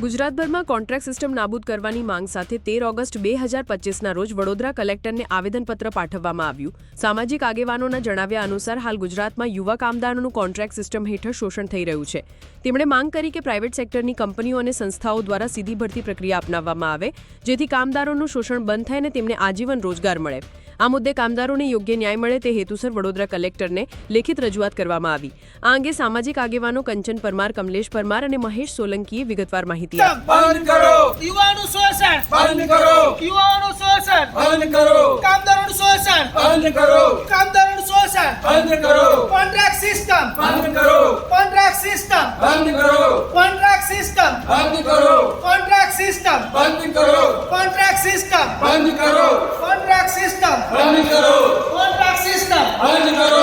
ગુજરાતભરમાં contract system નાબૂદ કરવાની માંગ સાથે તેર ઓગસ્ટ બે હજાર પચીસના રોજ વડોદરા કલેક્ટરને આવેદનપત્ર પાઠવવામાં આવ્યું. સામાજિક આગેવાનોના જણાવ્યા અનુસાર, હાલ ગુજરાતમાં યુવા કામદારોનું કોન્ટ્રાક્ટ સિસ્ટમ હેઠળ શોષણ થઈ રહ્યું છે. તેમણે માંગ કરી કે પ્રાઇવેટ સેક્ટરની કંપનીઓ અને સંસ્થાઓ દ્વારા સીધી ભરતી પ્રક્રિયા અપનાવવામાં આવે જેથી કામદારોનું શોષણ બંધ થાય અને તેમને આજીવન રોજગાર મળે. આ મુદ્દે કામદારોને યોગ્ય ન્યાય મળે તે હેતુસર વડોદરા કલેક્ટરને લેખિત રજૂઆત કરવામાં આવી. આ અંગે સામાજિક આગેવાનો કંચન પરમાર કમલેશ પરમાર અને મહેશ સોલંકીએ વિગતવાર માહિતી આપી. બંધ કરો! યુવાનું શોષણ! બંધ કરો! યુવાનોનું શોષણ! બંધ કરો! કામદારોનું શોષણ! બંધ કરો! શોષણ બંધ કરો. Contract system. બંધ કરો. Contract system. બંધ કરો. Contract system. બંધ કરો. Contract system. બંધ કરો. Contract system. બંધ કરો. Contract system. બંધ કરો. Contract system. બંધ કરો.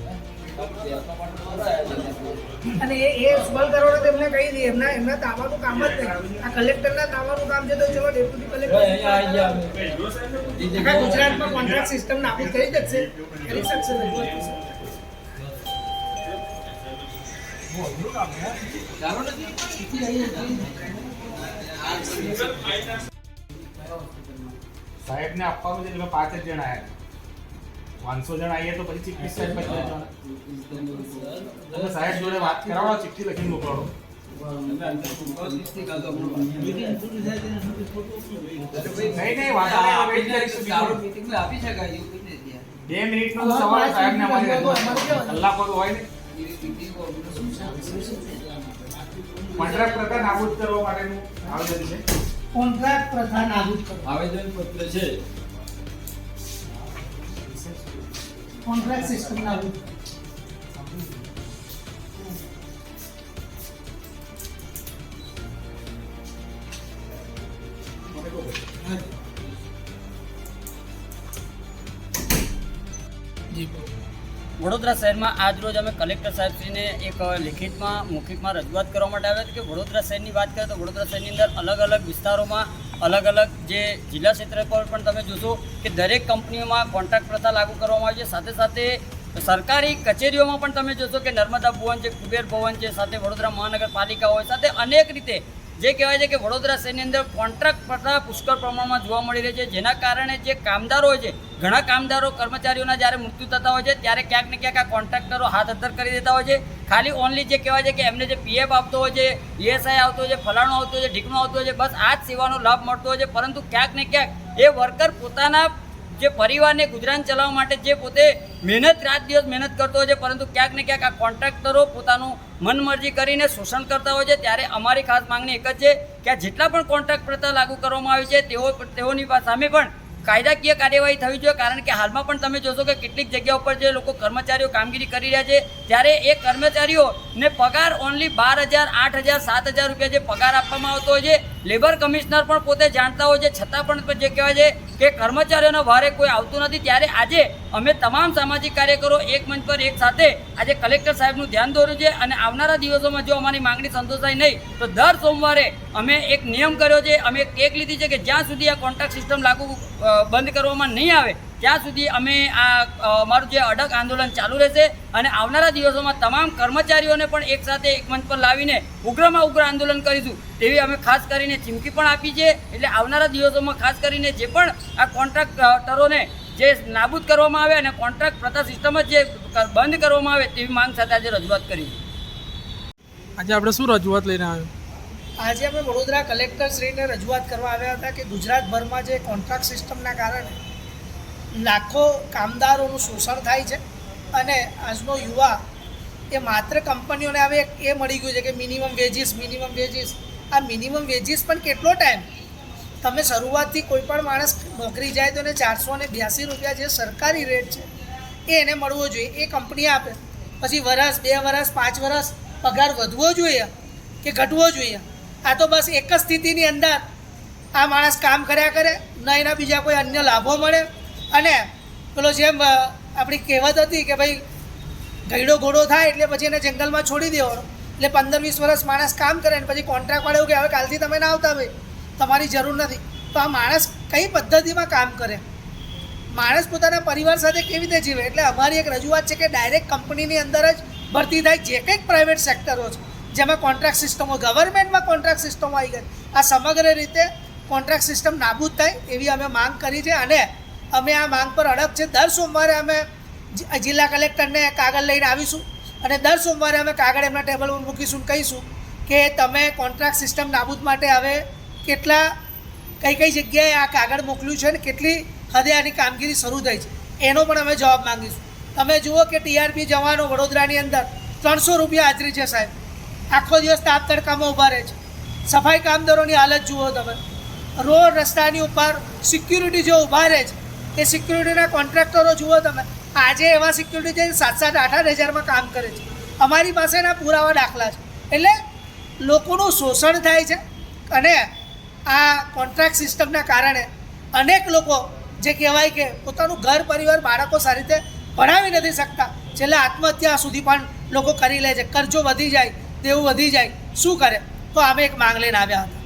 અને એ એ સોલ્વ કરવાનું તેમને કહી દઈએ એમના એમના તાવાનું કામ જ નહીં. આ કલેક્ટરના તાવાનું કામ છે તો ચલો ડેપ્યુટી કલેક્ટર આખા ગુજરાતમાં કોન્ટ્રાક્ટ સિસ્ટમ નાબૂદ કરી શકશે કરી શકશે. સાહેબને આપવાનું છે એટલે પાંચ જ જણા આયા પાંચસો જણ આવીએ તો પછી ચીફ સાહેબ પછી જવાના. સાહેબ જોડે વાત કરાવો ચિઠ્ઠી લખી મોકલાવો. બે મિનિટ નો સવાલ સાહેબ ને. કલાકો તો હોય ને. કોન્ટ્રાક્ટ પ્રથા નાબૂદ કરવા માટેનું આવેદન છે. કોન્ટ્રાક્ટ પ્રથા નાબૂદ આવેદન પત્ર છે. કોન્ટ્રાક્ટ સિસ્ટમ નાબૂદ વડોદરા શહેરમાં આજ રોજ અમે કલેક્ટર સાહેબશ્રીને એક લેખિતમાં, મૌખિકમાં રજૂઆત કરવા માટે આવ્યા હતા કે વડોદરા શહેરની વાત કરીએ તો વડોદરા શહેરની અંદર અલગ અલગ વિસ્તારોમાં અલગ અલગ જે જિલ્લા ક્ષેત્ર પર પણ તમે જોશો કે દરેક કંપનીઓમાં કોન્ટ્રાક્ટ પ્રથા લાગુ કરવામાં આવી છે. સાથે સાથે સરકારી કચેરીઓમાં પણ તમે જોશો કે નર્મદા ભવન છે, કુબેર ભવન છે, સાથે વડોદરા મહાનગરપાલિકા હોય, સાથે અનેક રીતે જે કહેવાય છે કે વડોદરા શહેરની અંદર કોન્ટ્રાક્ટ પડતા પુષ્કળ પ્રમાણમાં જોવા મળી રહી છે, જેના કારણે જે કામદારો હોય છે, ઘણા કામદારો, કર્મચારીઓના જ્યારે મૃત્યુ થતા હોય છે, ત્યારે ક્યાંક ને ક્યાંક આ કોન્ટ્રાક્ટરો હાથ અધર કરી દેતા હોય છે. ખાલી ઓનલી જે કહેવાય છે કે એમને જે પીએફ આપતો હોય છે ઈએસઆઈ આવતો હોય છે, ફલાણો આવતો હોય છે, ઢીકણો આવતો હોય છે, બસ આ જ સેવાનો લાભ મળતો હોય છે. પરંતુ ક્યાંક ને ક્યાંક એ વર્કર પોતાના જે પરિવારને ગુજરાન ચલાવવા માટે જે પોતે મહેનત, રાત દિવસ મહેનત કરતો હોય છે, પરંતુ ક્યાંક ને ક્યાંક આ કોન્ટ્રાક્ટરો પોતાનું મનમરજી કરીને શોષણ કરતા હોય છે. ત્યારે અમારી ખાસ માંગણી એક જ છે કે આ જેટલા પણ કોન્ટ્રાક્ટ પ્રથા લાગુ કરવામાં આવી છે, તેઓ, તેઓની સામે પણ કાયદાકીય કાર્યવાહી થવી જોઈએ, કારણ કે હાલમાં પણ તમે જોશો કે કેટલીક જગ્યા ઉપર જે લોકો કર્મચારીઓ કામગીરી કરી રહ્યા છે, ત્યારે એ કર્મચારીઓને પગાર ઓનલી બાર હજાર, આઠ હજાર, સાત હજાર રૂપિયા જે પગાર આપવામાં આવતો હોય છે. લેબર કમિશનર પણ પોતે જાણતા હોય છે. છતાં પણ જે કહેવાય છે કે કર્મચારીઓના વારે કોઈ આવતું નથી. ત્યારે આજે અમે તમામ સામાજિક કાર્યકરો એક મંચ પર એક સાથે આજે કલેક્ટર સાહેબનું ધ્યાન દોર્યું છે અને આવનારા દિવસોમાં જો અમારી માંગણી સંતોષાય નહીં, તો દર સોમવારે અમે એક નિયમ કર્યો છે. અમે એક ટેક લીધી છે કે જ્યાં સુધી આ કોન્ટ્રાક્ટ સિસ્ટમ લાગુ બંધ કરવામાં નહીં આવે ત્યાં સુધી અમે આ અમારું જે અડગ આંદોલન ચાલુ રહેશે અને આવનારા દિવસોમાં તમામ કર્મચારીઓને પણ એક સાથે એક મંચ પર લાવીને ઉગ્રમાં ઉગ્ર આંદોલન કરીશું તેવી અમે ખાસ કરીને ચીમકી પણ આપી છે. એટલે આવનારા દિવસોમાં ખાસ કરીને જે પણ આ કોન્ટ્રાક્ટરોને જે નાબૂદ કરવામાં આવે અને કોન્ટ્રાક્ટ પ્રથા સિસ્ટમ જ જે બંધ કરવામાં આવે તેવી માંગ સાથે આજે રજૂઆત કરી આજે આપણે શું રજૂઆત લઈને આવ્યો? આજે અમે વડોદરા કલેક્ટર શ્રીને રજૂઆત કરવા આવ્યા હતા કે ગુજરાતભરમાં જે કોન્ટ્રાક્ટ સિસ્ટમના કારણે લાખો કામદારોનું શોષણ થાય છે અને આજનો યુવા એ માત્ર કંપનીઓને હવે એ મળી ગયું છે કે મિનિમમ વેજીસ મિનિમમ વેજીસ આ મિનિમમ વેજીસ પણ કેટલો ટાઈમ તમે શરૂઆતથી કોઈ પણ માણસ નોકરી જાય તો એને ચારસો ને બ્યાસી રૂપિયા જે સરકારી રેટ છે, એ એને મળવો જોઈએ, એ કંપની આપે. પછી વરસ, બે વરસ, પાંચ વરસ પગાર વધવો જોઈએ કે ઘટવો જોઈએ? આ તો બસ એક જ સ્થિતિની અંદર આ માણસ કામ કર્યા કરે, ન એના બીજા કોઈ અન્ય લાભો મળે અને પેલો જેમ આપણી કહેવત હતી કે ભાઈ ગઈડો ઘોડો થાય એટલે પછી એને જંગલમાં છોડી દેવાનો એટલે પંદર વીસ વર્ષ માણસ કામ કરે ને પછી કોન્ટ્રાક્ટ વાળે એવું કે, હવે કાલથી તમે ના આવતા ભાઈ, તમારી જરૂર નથી. તો આ માણસ કઈ પદ્ધતિમાં કામ કરે? માણસ પોતાના પરિવાર સાથે કેવી રીતે જીવે? એટલે અમારી એક રજૂઆત છે કે ડાયરેક્ટ કંપનીની અંદર જ ભરતી થાય જે કંઈક પ્રાઇવેટ સેક્ટરો છે. જેમાં કોન્ટ્રાક્ટ સિસ્ટમો ગવર્મેન્ટમાં કોન્ટ્રાક્ટ સિસ્ટમો આવી ગઈ. આ સમગ્ર રીતે કોન્ટ્રાક્ટ સિસ્ટમ નાબૂદ થાય એવી અમે માંગ કરી છે અને અમે આ માંગ પર અડગ છે. દર સોમવારે અમે જિલ્લા કલેક્ટરને કાગળ લઈને આવીશું અને દર સોમવારે અમે કાગળ એમના ટેબલ પર મૂકીશું કહીશું કે તમે કોન્ટ્રાક્ટ સિસ્ટમ નાબૂદ માટે હવે કેટલા, કઈ કઈ જગ્યાએ આ કાગળ મોકલ્યું છે ને કેટલી હદે આની કામગીરી શરૂ થઈ છે. એનો પણ અમે જવાબ માંગીશું. તમે જુઓ કે ટીઆરપી જવાનો વડોદરાની અંદર ત્રણસો રૂપિયા હાજરી છે સાહેબ. આખો દિવસ તાપ તડકામાં ઊભા રહે છે. સફાઈ કામદારોની હાલત જુઓ તમે. રોડ રસ્તાની ઉપર સિક્યુરિટી જે ઊભા રહે છે એ સિક્યુરિટીના કોન્ટ્રાક્ટરો જુઓ તમે. આજે એવા સિક્યુરિટી છે સાત સાત આઠ આઠ હજારમાં કામ કરે છે. અમારી પાસેના પુરાવા દાખલા છે. એટલે લોકોનું શોષણ થાય છે અને આ કોન્ટ્રાક્ટ સિસ્ટમના કારણે અનેક લોકો જે કહેવાય કે પોતાનું ઘર, પરિવાર, બાળકો સારી રીતે ભણાવી નથી શકતા, છેલ્લે આત્મહત્યા સુધી પણ લોકો કરી લે છે. કરજો વધી જાય તેવું વધી જાય, શું કરે? તો અમે એક માંગ લઈને આવ્યા હતા.